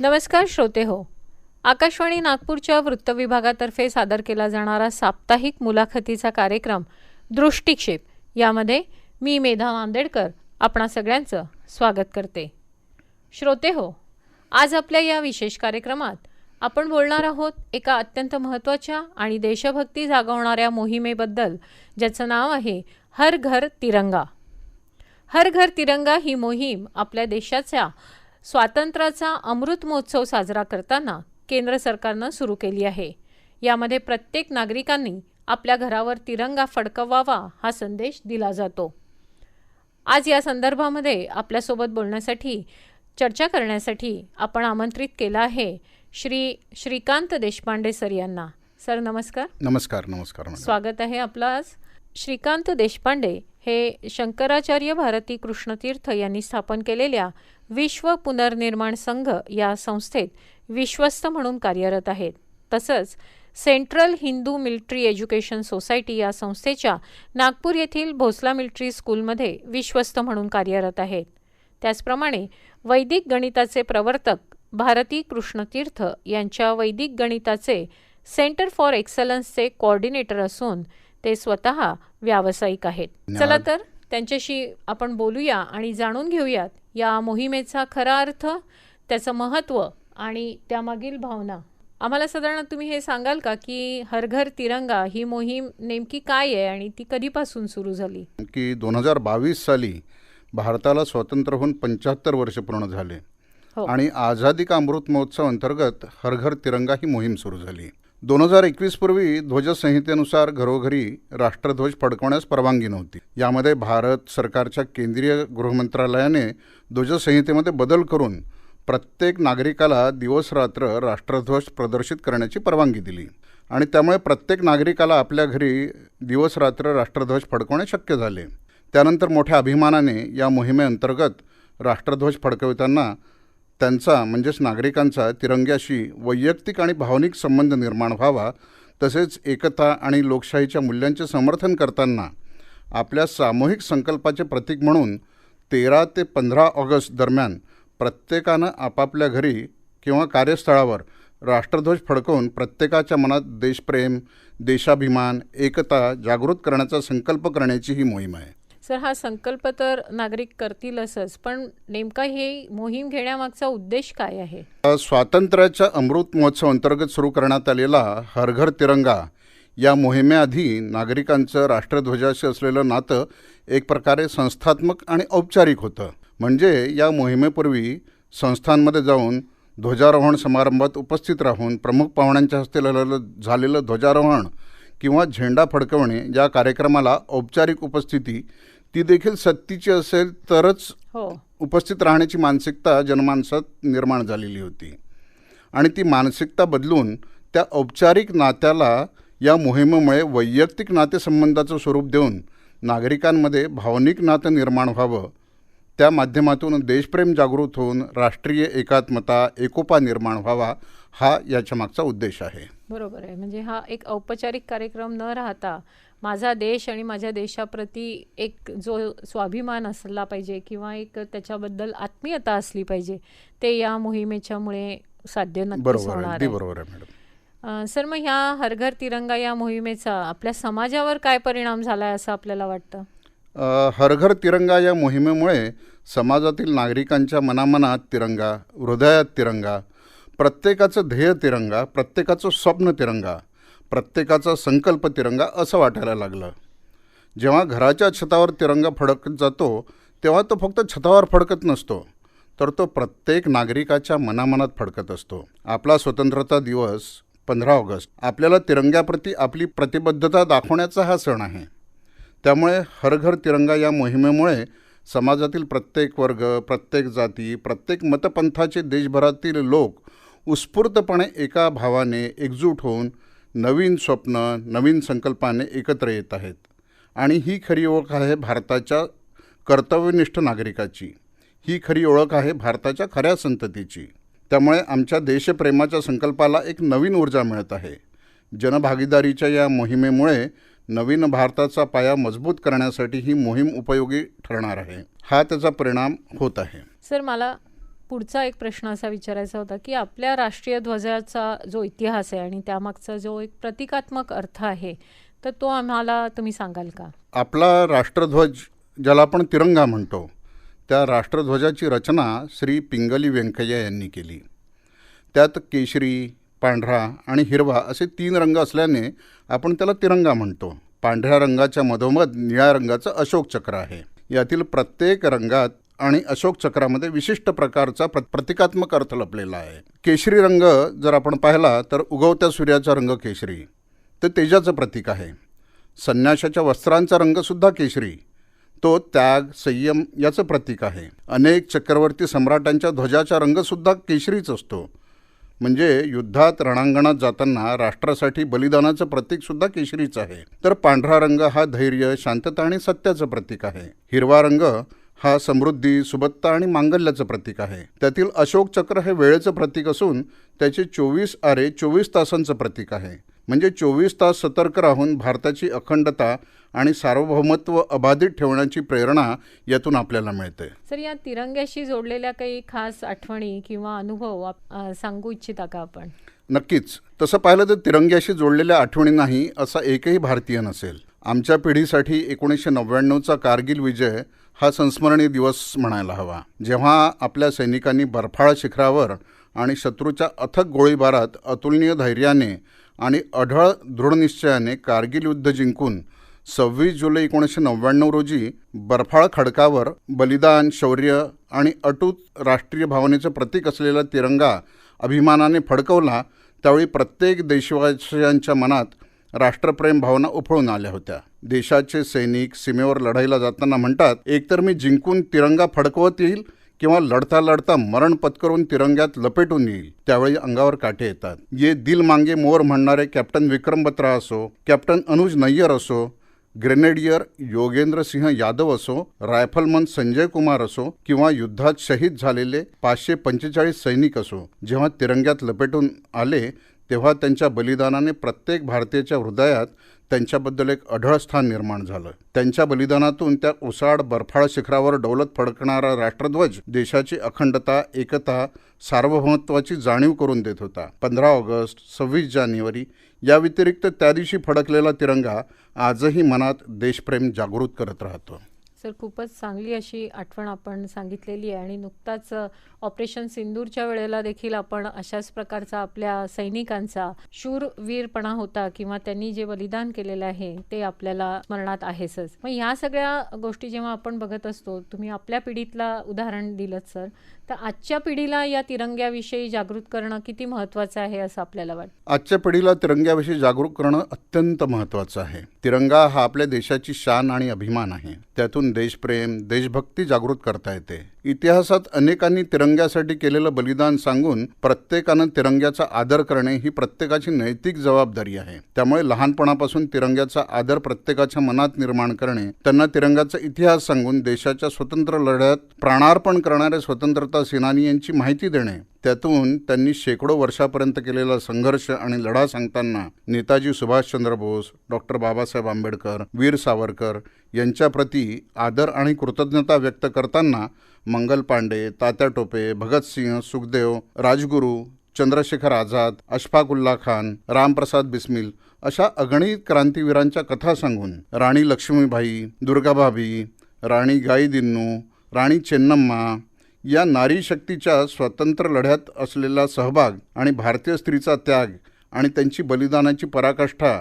नमस्कार श्रोते हो. आकाशवाणी नागपूरच्या वृत्तविभागातर्फे सादर केला जाणारा साप्ताहिक मुलाखतीचा कार्यक्रम दृष्टिक्षेप. यामध्ये मी मेधा नांदेडकर आपणा सगळ्यांचं स्वागत करते. श्रोते हो आज आपल्या या विशेष कार्यक्रमात आपण बोलणार आहोत एका अत्यंत महत्त्वाच्या आणि देशभक्ती जागवणाऱ्या मोहिमेबद्दल ज्याचं नाव आहे हर घर तिरंगा. हर घर तिरंगा ही मोहीम आपल्या देशाच्या स्वातंत्र्याचा अमृत महोत्सव साजरा करताना केंद्र सरकारनं सुरू केली आहे. यामध्ये प्रत्येक नागरिकांनी आपल्या घरावर तिरंगा फडकवावा हा संदेश दिला जातो. आज या संदर्भामध्ये आपल्यासोबत बोलण्यासाठी चर्चा करण्यासाठी आपण आमंत्रित केलं आहे श्री श्रीकांत देशपांडे सर यांना. सर नमस्कार. नमस्कार नमस्कार स्वागत आहे आपलं आज. श्रीकांत देशपांडे हे शंकराचार्य भारती कृष्णतीर्थ यांनी स्थापन केलेल्या विश्व पुनर्निर्माण संघ या संस्थेत विश्वस्त म्हणून कार्यरत आहेत. तसंच central Hindu military education society या संस्थेच्या नागपूर येथील भोसला मिलिटरी स्कूलमध्ये विश्वस्त म्हणून कार्यरत आहेत. त्याचप्रमाणे वैदिक गणिताचे प्रवर्तक भारती कृष्णतीर्थ यांच्या वैदिक गणिताचे सेंटर फॉर एक्सलन्सचे कोऑर्डिनेटर असून ते स्वतः व्यावसायिक आहेत. चला तर त्यांच्याशी आपण बोलूया आणि जाणून घेऊयात या मोहिमेचा खरा अर्थ त्याचं महत्त्व आणि त्यामागील भावना. आम्हाला साधारण तुम्ही हे सांगाल का की हर घर तिरंगा ही मोहीम नेमकी काय आहे आणि ती कधीपासून सुरू झाली? की दोन हजार बावीस साली भारताला स्वातंत्र्य होऊन पंच्याहत्तर वर्ष पूर्ण झाले. हो. आणि आझादी का अमृत महोत्सव अंतर्गत हर घर तिरंगा ही मोहीम सुरू झाली. दोन हजार एकवीस पूर्वी ध्वजसंहितेनुसार घरोघरी राष्ट्रध्वज फडकवण्यास परवानगी नव्हती. यामध्ये भारत सरकारच्या केंद्रीय गृहमंत्रालयाने ध्वजसंहितेमध्ये बदल करून प्रत्येक नागरिकाला दिवस रात्र राष्ट्रध्वज प्रदर्शित करण्याची परवानगी दिली. आणि त्यामुळे प्रत्येक नागरिकाला आपल्या घरी दिवस रात्र राष्ट्रध्वज फडकवणे शक्य झाले. त्यानंतर मोठ्या अभिमानाने या मोहिमेअंतर्गत राष्ट्रध्वज फडकविताना त्यांचा म्हणजेच नागरिकांचा तिरंग्याशी वैयक्तिक आणि भावनिक संबंध निर्माण व्हावा तसेच एकता आणि लोकशाहीच्या मूल्यांचे समर्थन करताना आपल्या सामूहिक संकल्पाचे प्रतीक म्हणून तेरा ते पंधरा ऑगस्ट दरम्यान प्रत्येकानं आपापल्या घरी किंवा कार्यस्थळावर राष्ट्रध्वज फडकवून प्रत्येकाच्या मनात देशप्रेम देशाभिमान एकता जागृत करण्याचा संकल्प करण्याची ही मोहीम आहे. सर हा संकल्प तर नागरिक करतीलच पण नेमका हे मोहीम घेण्यामागचा उद्देश काय आहे? स्वातंत्र्याच्या अमृत महोत्सव अंतर्गत सुरू करण्यात आलेला हर घर तिरंगा या मोहिमेआधी नागरिकांचं राष्ट्रध्वजाशी असलेलं नातं एक प्रकारे संस्थात्मक आणि औपचारिक होतं. म्हणजे या मोहिमेपूर्वी संस्थांमध्ये जाऊन ध्वजारोहण समारंभात उपस्थित राहून प्रमुख पाहुण्यांच्या हस्ते झालेलं ध्वजारोहण किंवा झेंडा फडकवणे या कार्यक्रमाला औपचारिक उपस्थिती ती देखील सक्तीची असेल तरच हो. उपस्थित राहण्याची मानसिकता जनमानसात निर्माण झालेली होती. आणि ती मानसिकता बदलून त्या औपचारिक नात्याला या मोहिमेमुळे वैयक्तिक नातेसंबंधाचं स्वरूप देऊन नागरिकांमध्ये भावनिक नातं निर्माण व्हावं. त्या माध्यमातून देशप्रेम जागृत होऊन राष्ट्रीय एकात्मता एकोपा निर्माण व्हावा हा याच्या मागचा उद्देश आहे. बरोबर आहे. म्हणजे हा एक औपचारिक कार्यक्रम न राहता माझा देश आणि माझ्या देशाप्रती एक जो स्वाभिमान असला पाहिजे किंवा एक त्याच्याबद्दल आत्मीयता असली पाहिजे ते या मोहिमेच्यामुळे साध्य नक्कीच बरोबर आहे होणार सर मग ह्या हर घर तिरंगा या मोहिमेचा आपल्या समाजावर काय परिणाम झाला आहे असं आपल्याला वाटतं? अ, हर घर तिरंगा या मोहिमेमुळे समाजातील नागरिकांच्या मनामनात तिरंगा हृदयात तिरंगा प्रत्येकाचं ध्येय तिरंगा प्रत्येकाचं स्वप्न तिरंगा प्रत्येकाचा संकल्प तिरंगा असं वाटायला लागलं. जेव्हा घराच्या छतावर तिरंगा फडकत जातो तेव्हा तो फक्त छतावर फडकत नसतो तर तो प्रत्येक नागरिकाच्या मनामनात फडकत असतो. आपला स्वतंत्रता दिवस पंधरा ऑगस्ट आपल्याला तिरंग्याप्रती आपली प्रतिबद्धता दाखवण्याचा हा सण आहे. त्यामुळे हर घर तिरंगा या मोहिमेमुळे समाजातील प्रत्येक वर्ग प्रत्येक जाती प्रत्येक मतपंथाचे देशभरातील लोक उत्स्फूर्तपणे एका भावाने एकजूट होऊन नवीन स्वप्न नवीन संकल्पाने एकत्र येत आहेत. आणि ही खरी ओळख आहे भारताच्या कर्तव्यनिष्ठ नागरिकाची. ही खरी ओळख आहे भारताच्या खऱ्या संततीची. त्यामुळे आमच्या देशप्रेमाच्या संकल्पाला एक नवीन ऊर्जा मिळत आहे. जनभागीदारीच्या या मोहिमेमुळे नवीन भारताचा पाया मजबूत करण्यासाठी ही मोहीम उपयोगी ठरणार आहे. हा त्याचा परिणाम होत आहे. सर मला पुढचा एक प्रश्न असा विचारायचा होता की आपल्या राष्ट्रीय ध्वजाचा जो इतिहास आहे आणि त्यामागचा जो एक प्रतिकात्मक अर्थ आहे तर तो आम्हाला तुम्ही सांगाल का? आपला राष्ट्रध्वज ज्याला आपण तिरंगा म्हणतो त्या राष्ट्रध्वजाची रचना श्री पिंगली व्यंकय्या यांनी केली. त्यात केशरी पांढरा आणि हिरवा असे तीन रंग असल्याने आपण त्याला तिरंगा म्हणतो. पांढऱ्या रंगाच्या मधोमध निळ्या रंगाचं अशोक चक्र आहे. यातील प्रत्येक रंगात आणि अशोक चक्रामध्ये विशिष्ट प्रकारचा प्र प्रतिकात्मक अर्थ लपलेला आहे. केशरी रंग जर आपण पाहिला तर उगवत्या सूर्याचा रंग केशरी. ते तेजाचं प्रतीक आहे. संन्याशाच्या वस्त्रांचा रंगसुद्धा केशरी. तो त्याग संयम याचं प्रतीक आहे. अनेक चक्रवर्ती सम्राटांच्या ध्वजाचा रंगसुद्धा केशरीच असतो. म्हणजे युद्धात रणांगणात जाताना राष्ट्रासाठी बलिदानाचं प्रतीकसुद्धा केशरीच आहे. तर पांढरा रंग हा धैर्य शांतता आणि सत्याचं प्रतीक आहे. हिरवा रंग हा समृद्धी सुबत्ता आणि मांगल्याचं प्रतीक आहे. त्यातील अशोक चक्र हे वेळेचं प्रतीक असून त्याचे चोवीस आरे चोवीस तासांचं प्रतीक आहे. म्हणजे चोवीस तास सतर्क राहून भारताची अखंडता आणि सार्वभौमत्व अबाधित ठेवण्याची प्रेरणा यातून आपल्याला मिळते. सर या तिरंग्याशी जोडलेल्या काही खास आठवणी किंवा अनुभव सांगू इच्छिता का आपण? नक्कीच. तसं पाहिलं तर तिरंग्याशी जोडलेल्या आठवणी नाही असा एकही भारतीय नसेल. आमच्या पिढीसाठी एकोणीसशे नव्याण्णवचा कारगिल विजय हा संस्मरणीय दिवस म्हणायला हवा. जेव्हा आपल्या सैनिकांनी बर्फाळ शिखरावर आणि शत्रूच्या अथक गोळीबारात अतुलनीय धैर्याने आणि अढळ दृढनिश्चयाने कारगिल युद्ध जिंकून सव्वीस जुलै एकोणीसशे नव्याण्णव रोजी बर्फाळ खडकावर बलिदान शौर्य आणि अटूट राष्ट्रीय भावनेचं प्रतीक असलेला तिरंगा अभिमानाने फडकवला त्यावेळी प्रत्येक देशवासियांच्या मनात राष्ट्रप्रेम भावना उफळून आल्या होत्या. देशाचे सैनिक सीमेवर लढाईला जाताना म्हणतात एकतर मी जिंकून तिरंगा फडकवत येईल किंवा लढता लढता मरण पत्करून तिरंग्यात लपेटून येईल. त्यावेळी अंगावर काटे येतात. ये दिल मांगे मोर म्हणणारे कॅप्टन विक्रम बत्रा असो कॅप्टन अनुज नय्यर असो ग्रेनेडियर योगेंद्र सिंह यादव असो रायफलमन संजय कुमार असो किंवा युद्धात शहीद झालेले पाचशे पंचेचाळीस सैनिक असो जेव्हा तिरंग्यात लपेटून आले तेव्हा त्यांच्या बलिदानाने प्रत्येक भारतीयाच्या हृदयात त्यांच्याबद्दल एक अढळ स्थान निर्माण झालं. त्यांच्या बलिदानातून त्या उसाड बर्फाळ शिखरावर डौलत फडकणारा राष्ट्रध्वज देशाची अखंडता एकता सार्वभौमत्वाची जाणीव करून देत होता. पंधरा ऑगस्ट सव्वीस जानेवारी या व्यतिरिक्त त्या दिवशी फडकलेला तिरंगा आजही मनात देशप्रेम जागृत करत राहतो. तर खूपच चांगली अशी आठवण आपण सांगितलेली आहे आणि नुकताच ऑपरेशन सिंदूरच्या वेळेला देखील आपण अशाच प्रकारचा आपल्या सैनिकांचा शूरवीरपणा होता किंवा त्यांनी जे बलिदान केलेलं आहे ते आपल्याला स्मरणात आहेच मग ह्या सगळ्या गोष्टी जेव्हा आपण बघत असतो तुम्ही आपल्या पिढीतला उदाहरण दिलं सर. तर आजच्या पिढीला या तिरंग्याविषयी जागृत करणं किती महत्त्वाचं आहे असं आपल्याला वाटतं? आजच्या पिढीला तिरंग्याविषयी जागरूक करणं अत्यंत महत्वाचं आहे. तिरंगा हा आपल्या देशाची शान आणि अभिमान आहे. त्यातून देशप्रेम देशभक्ती जागृत करता येते. इतिहासात अनेकांनी तिरंग्यासाठी केलेलं बलिदान सांगून प्रत्येकानं तिरंग्याचा आदर करणे ही प्रत्येकाची नैतिक जबाबदारी आहे. त्यामुळे लहानपणापासून तिरंग्याचा आदर प्रत्येकाच्या मनात निर्माण करणे त्यांना तिरंगाचा इतिहास सांगून देशाच्या स्वतंत्र लढ्यात प्राणार्पण करणारे स्वतंत्रता सेनानी यांची माहिती देणे त्यातून त्यांनी शेकडो वर्षापर्यंत केलेला संघर्ष आणि लढा सांगताना नेताजी सुभाषचंद्र बोस डॉक्टर बाबासाहेब आंबेडकर वीर सावरकर यांच्याप्रती आदर आणि कृतज्ञता व्यक्त करताना मंगल पांडे तात्या टोपे भगतसिंह सुखदेव राजगुरू चंद्रशेखर आझाद अशफाकुल्ला खान रामप्रसाद बिस्मिल अशा अगणित क्रांतीवीरांच्या कथा सांगून राणी लक्ष्मीबाई दुर्गाभाभी राणी गाईदिन्नू राणी चेन्नम्मा या नारी शक्तीच्या स्वतंत्र लढ्यात असलेला सहभाग आणि भारतीय स्त्रीचा त्याग आणि त्यांची बलिदानाची पराकाष्ठा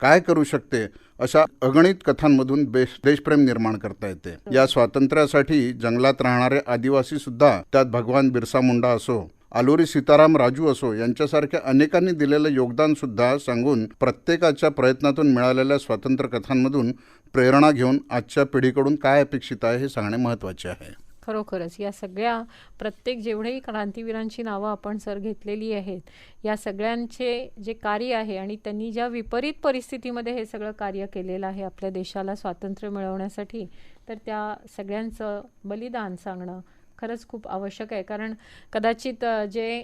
काय करू शकते अशा अगणित कथांमधून देश देशप्रेम निर्माण करता येते. या स्वातंत्र्यासाठी जंगलात राहणारे आदिवासी सुद्धा त्यात भगवान बिरसा मुंडा असो आलोरी सीताराम राजू असो यांच्यासारख्या अनेकांनी दिलेलं योगदान सुद्धा सांगून प्रत्येकाच्या प्रयत्नातून मिळालेल्या स्वातंत्र्य कथांमधून प्रेरणा घेऊन आजच्या पिढीकडून काय अपेक्षित आहे हे सांगणे महत्त्वाचे आहे. खरोखरच या सगळ्या प्रत्येक जेवढेही क्रांतीवीरांची नावं आपण सर घेतलेली आहेत या सगळ्यांचे जे कार्य आहे आणि त्यांनी ज्या विपरीत परिस्थितीमध्ये हे सगळं कार्य केलेलं आहे आपल्या देशाला स्वातंत्र्य मिळवण्यासाठी तर त्या सगळ्यांचं बलिदान सांगणं खरंच खूप आवश्यक आहे. कारण कदाचित जे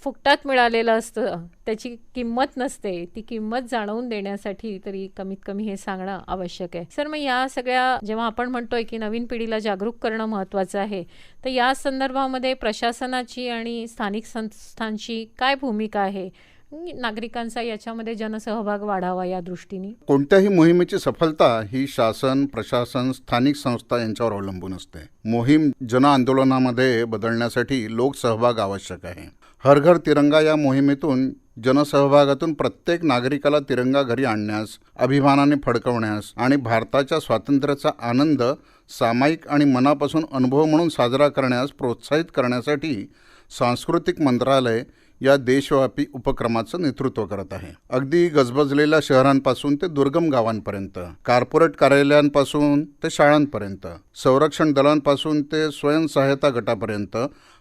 फुकटात मिळालेलं असतं त्याची किंमत नसते ती किंमत जाणवून देण्यासाठी तरी कमीत कमी हे सांगणं आवश्यक आहे. सर मग या सगळ्या जेव्हा आपण म्हणतोय की नवीन पिढीला जागरूक करणं महत्त्वाचं आहे तर या संदर्भामध्ये प्रशासनाची आणि स्थानिक संस्थांची काय भूमिका आहे? नागरिकांचा याच्यामध्ये जनसहभाग वाढावा या दृष्टीने. कोणत्याही मोहिमेची सफलता ही शासन प्रशासन स्थानिक संस्था यांच्यावर अवलंबून असते. मोहीम जन आंदोलनामध्ये बदलण्यासाठी लोकसहभाग आवश्यक आहे. हर घर तिरंगा या मोहिमेतून जनसहभागातून प्रत्येक नागरिकाला तिरंगा घरी आणण्यास अभिमानाने फडकवण्यास आणि भारताच्या स्वातंत्र्याचा आनंद सामायिक आणि मनापासून अनुभव म्हणून साजरा करण्यास प्रोत्साहित करण्यासाठी सांस्कृतिक मंत्रालय या देशव्यापी उपक्रमाचं नेतृत्व करत आहे. अगदी गजबजलेल्या शहरांपासून ते दुर्गम गावांपर्यंत कॉर्पोरेट कार्यालयांपासून ते शाळांपर्यंत संरक्षण दलांपासून ते स्वयंसहायता गटापर्यंत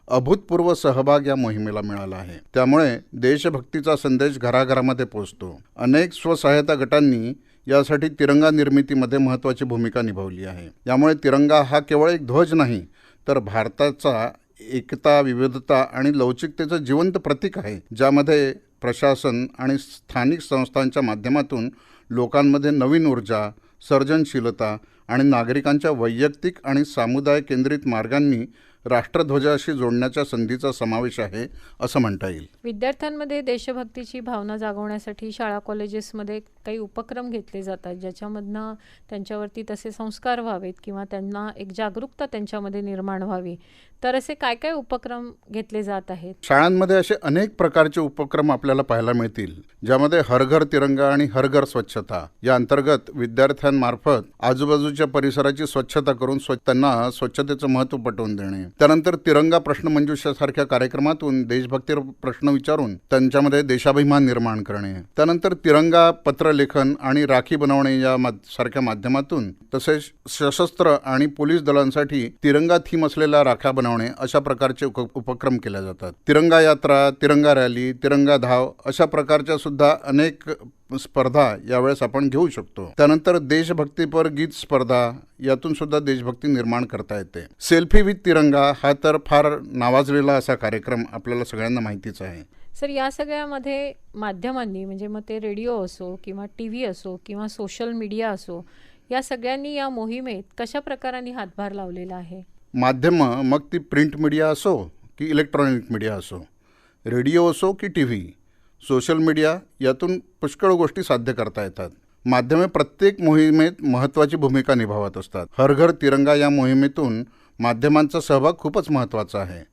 अभूतपूर्व सहभाग या मोहिमेला मिळाला आहे. त्यामुळे देशभक्तीचा संदेश घराघरामध्ये पोहोचतो. अनेक स्वसहायता गटांनी यासाठी तिरंगा निर्मितीमध्ये महत्त्वाची भूमिका निभावली आहे. यामुळे तिरंगा हा केवळ एक ध्वज नाही तर भारताचा एकता विविधता आणि लवचिकतेचं जिवंत प्रतीक आहे ज्यामध्ये प्रशासन आणि स्थानिक संस्थांच्या माध्यमातून लोकांमध्ये नवीन ऊर्जा सर्जनशीलता आणि नागरिकांच्या वैयक्तिक आणि सामुदाय केंद्रित मार्गांनी राष्ट्रध्वजाशी जोडण्याच्या संधीचा समावेश आहे असं म्हणता येईल. विद्यार्थ्यांमध्ये देशभक्तीची भावना जागवण्यासाठी शाळा कॉलेजेसमध्ये काही उपक्रम घेतले जातात ज्याच्यामधनं त्यांच्यावरती तसे संस्कार व्हावेत किंवा त्यांना एक जागरूकता त्यांच्यामध्ये निर्माण व्हावी. तर असे काय काय उपक्रम घेतले जात आहेत? शाळांमध्ये असे अनेक प्रकारचे उपक्रम आपल्याला पाहायला मिळतील ज्यामध्ये हर घर तिरंगा आणि हर घर स्वच्छता. या अंतर्गत विद्यार्थ्यांमार्फत आजूबाजूच्या परिसराची स्वच्छता करून स्व त्यांना स्वच्छतेचं महत्त्व पटवून देणे. त्यानंतर तिरंगा प्रश्न मंजुषासारख्या कार्यक्रमातून देशभक्ती प्रश्न विचारून त्यांच्यामध्ये देशाभिमान निर्माण करणे. त्यानंतर तिरंगा पत्रलेखन आणि राखी बनवणे या सारख्या माध्यमातून तसेच सशस्त्र आणि पोलीस दलांसाठी तिरंगा थीम असलेल्या राख्या बनवणे अशा प्रकारचे उपक्रम केले जातात. तिरंगा यात्रा तिरंगा रॅली तिरंगा धाव अशा प्रकारच्या सुद्धा अनेक स्पर्धा यावेळेस आपण घेऊ शकतो. त्यानंतर देशभक्तीपर गीत स्पर्धा यातून सुद्धा देशभक्ती निर्माण करता येते. सेल्फी विथ तिरंगा हा तर फार नावाजलेला असा कार्यक्रम आपल्याला सगळ्यांना माहितीच आहे. सर या सगळ्यामध्ये माध्यमांनी म्हणजे मग ते रेडिओ असो किंवा टी व्ही असो किंवा सोशल मीडिया असो या सगळ्यांनी या मोहिमेत कशा प्रकाराने हातभार लावलेला आहे? माध्यमं मग ती प्रिंट मीडिया असो की इलेक्ट्रॉनिक मीडिया असो रेडिओ असो की टी व्ही सोशल मीडिया यातून पुष्कळ गोष्टी साध्य करता येतात. माध्यमे प्रत्येक मोहिमेत महत्त्वाची भूमिका निभावत असतात. हर घर तिरंगा या मोहिमेतून माध्यमांचा सहभाग खूपच महत्त्वाचा आहे.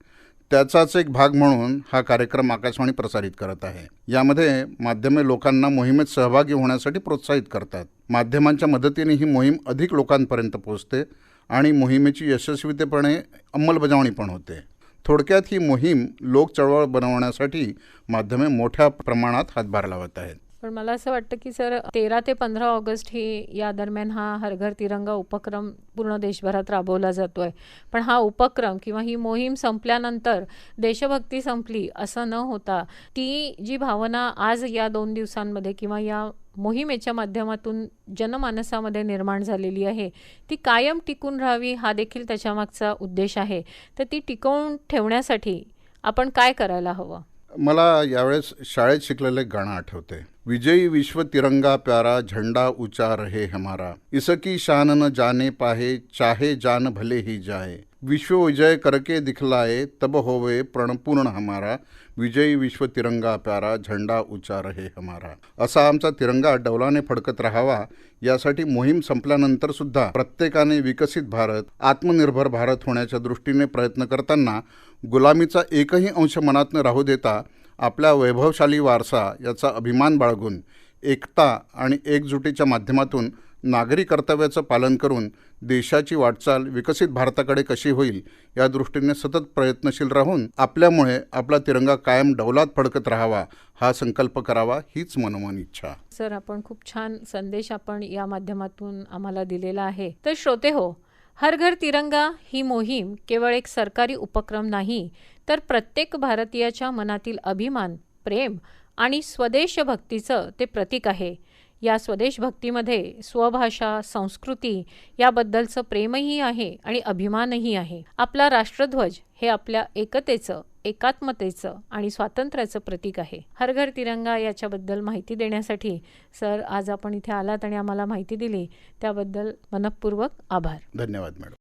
त्याचाच एक भाग म्हणून हा कार्यक्रम आकाशवाणी प्रसारित करत आहे. यामध्ये माध्यमे लोकांना मोहिमेत सहभागी होण्यासाठी प्रोत्साहित करतात. माध्यमांच्या मदतीने ही मोहीम अधिक लोकांपर्यंत पोहोचते आणि मोहिमेची यशस्वीतेपणे अंमलबजावणी पण होते. थोडक्यात ही मोहीम लोक चळवळ बनवण्यासाठी माध्यमे मोठ्या प्रमाणात हातभार लावत आहेत. पण मला असं वाटतं की सर तेरा ते पंधरा ऑगस्ट ही या दरम्यान हा हर घर तिरंगा उपक्रम पूर्ण देशभरात राबवला जातो आहे पण हा उपक्रम किंवा ही मोहीम संपल्यानंतर देशभक्ती संपली असं न होता ती जी भावना आज या दोन दिवसांमध्ये किंवा या मोहिमेच्या माध्यमातून जनमानसामध्ये निर्माण झालेली आहे. ती कायम टिकून राहावी हा देखील त्याच्यामागचा उद्देश आहे. तर ती टिकवून ठेवण्यासाठी आपण काय करायला हवं? मला यावेळेस शाळेत शिकलेले गाणं आठवते. विजयी विश्व तिरंगा प्यारा झंडा उचा रहे हमारा. इसकी शान न जाने पाहे चाहे जान भले ही जाए. विश्व विजय करके दिखलाए तब होवे प्रणपूर्ण हमारा। विजयी विश्व तिरंगा प्यारा झंडा उचा रहे हमारा। असा आमचा तिरंगा डौलाने फडकत राहावा यासाठी मोहीम संपल्यानंतर सुद्धा प्रत्येकाने विकसित भारत आत्मनिर्भर भारत होण्याच्या दृष्टीने प्रयत्न करताना गुलामीचा एकही अंश मनात राहू देता आपल्या वैभवशाली वारसा याचा अभिमान बाळगून एकता आणि एकजुटीच्या माध्यमातून नागरी कर्तव्याचं पालन करून देशाची वाटचाल विकसित भारताकडे कशी होईल या दृष्टीने सतत प्रयत्नशील राहून आपल्यामुळे आपला तिरंगा कायम डौलात फडकत राहावा हा संकल्प करावा हीच मनोमन इच्छा. सर आपण खूप छान संदेश आपण या माध्यमातून आम्हाला दिलेला आहे. तर श्रोते हो हर घर तिरंगा ही मोहीम केवळ एक सरकारी उपक्रम नाही तर प्रत्येक भारतीयाच्या मनातील अभिमान प्रेम आणि स्वदेशभक्तीचं ते प्रतीक आहे. या स्वदेशभक्तीमध्ये स्वभाषा संस्कृती याबद्दलचं प्रेमही आहे आणि अभिमानही आहे. आपला राष्ट्रध्वज हे आपल्या एकतेचं एकात्मतेचं आणि स्वातंत्र्याचं प्रतीक आहे. हर घर तिरंगा याच्याबद्दल माहिती देण्यासाठी सर आज आपण इथे आलात आणि आम्हाला माहिती दिली. त्याबद्दल मनपूर्वक आभार. धन्यवाद मॅडम.